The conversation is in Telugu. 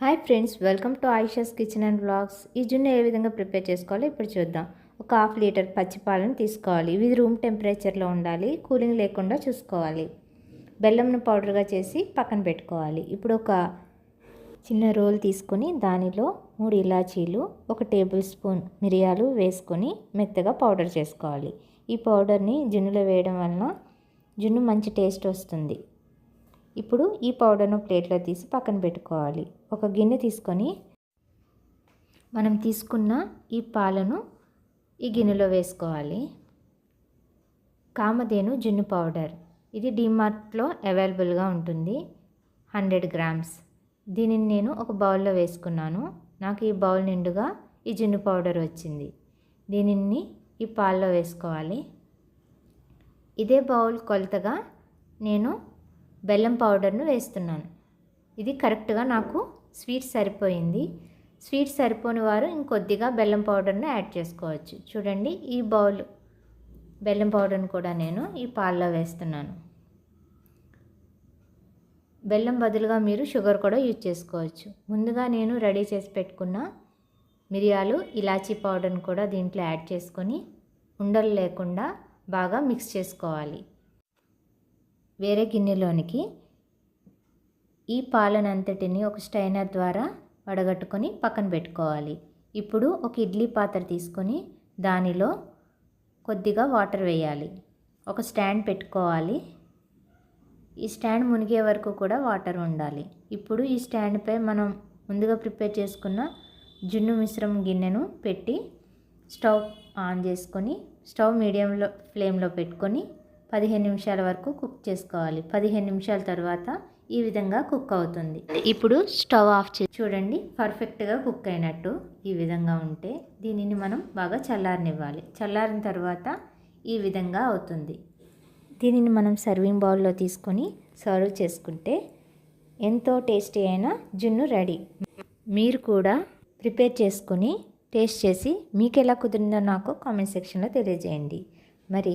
Hi friends welcome to Ayesha's kitchen and blogs ఈ జున్ను ఏ విధంగా ప్రిపేర్ చేసుకోవాలో ఇప్పుడు చూద్దాం. ఒక హాఫ్ లీటర్ పచ్చి పాలను తీసుకోవాలి. ఇవి రూమ్ టెంపరేచర్లో ఉండాలి. కూలింగ్ లేకుండా చూసుకోవాలి. బెల్లంను పౌడర్గా చేసి పక్కన పెట్టుకోవాలి. ఇప్పుడు ఒక చిన్న రోల్ తీసుకొని దానిలో మూడు ఇలాచీలు ఒక టేబుల్ స్పూన్ మిరియాలు వేసుకొని మెత్తగా పౌడర్ చేసుకోవాలి. ఈ పౌడర్ని జున్నులో వేయడం వలన జున్ను మంచి టేస్ట్ వస్తుంది. ఇప్పుడు ఈ పౌడర్ను ప్లేట్లో తీసి పక్కన పెట్టుకోవాలి. ఒక గిన్నె తీసుకొని మనం తీసుకున్న ఈ పాలను ఈ గిన్నెలో వేసుకోవాలి. కామధేను జున్ను పౌడర్. ఇది డిమార్ట్లో అవైలబుల్గా ఉంటుంది. Hundred grams. దీనిని నేను ఒక బౌల్లో వేసుకున్నాను. నాకు ఈ బౌల్ నిండుగా ఈ జున్ను పౌడర్ వచ్చింది. దీనిని ఈ పాల్లో వేసుకోవాలి. ఇదే బౌల్ కొలతగా నేను బెల్లం పౌడర్ను వేస్తున్నాను. ఇది కరెక్ట్గా నాకు స్వీట్ సరిపోయింది. స్వీట్ సరిపోని వారు ఇంకొద్దిగా బెల్లం పౌడర్ను యాడ్ చేసుకోవచ్చు. చూడండి ఈ బౌల్ బెల్లం పౌడర్ని కూడా నేను ఈ పాల్లో వేస్తున్నాను. బెల్లం బదులుగా మీరు షుగర్ కూడా యూజ్ చేసుకోవచ్చు. ముందుగా నేను రెడీ చేసి పెట్టుకున్న మిరియాలు ఇలాచీ పౌడర్ని కూడా దీంట్లో యాడ్ చేసుకొని ఉండలు లేకుండా బాగా మిక్స్ చేసుకోవాలి. వేరే గిన్నెలోనికి ఈ పాలనంతటిని ఒక స్టైనర్ ద్వారా వడగట్టుకొని పక్కన పెట్టుకోవాలి. ఇప్పుడు ఒక ఇడ్లీ పాత్ర తీసుకొని దానిలో కొద్దిగా వాటర్ వేయాలి. ఒక స్టాండ్ పెట్టుకోవాలి. ఈ స్టాండ్ మునిగే వరకు కూడా వాటర్ ఉండాలి. ఇప్పుడు ఈ స్టాండ్పై మనం ముందుగా ప్రిపేర్ చేసుకున్న జున్ను మిశ్రమం గిన్నెను పెట్టి స్టవ్ ఆన్ చేసుకొని స్టవ్ మీడియంలో ఫ్లేమ్లో పెట్టుకొని పదిహేను నిమిషాల వరకు కుక్ చేసుకోవాలి. పదిహేను నిమిషాల తర్వాత ఈ విధంగా కుక్ అవుతుంది. ఇప్పుడు స్టవ్ ఆఫ్ చే చూడండి పర్ఫెక్ట్గా కుక్ అయినట్టు ఈ విధంగా ఉంటే దీనిని మనం బాగా చల్లారనివ్వాలి. చల్లారిన తర్వాత ఈ విధంగా అవుతుంది. దీనిని మనం సర్వింగ్ బౌల్లో తీసుకొని సర్వ్ చేసుకుంటే ఎంతో టేస్టీ అయిన జున్ను రెడీ. మీరు కూడా ప్రిపేర్ చేసుకొని టేస్ట్ చేసి మీకు ఎలా కుదిరిందో నాకు కామెంట్ సెక్షన్లో తెలియజేయండి. మరి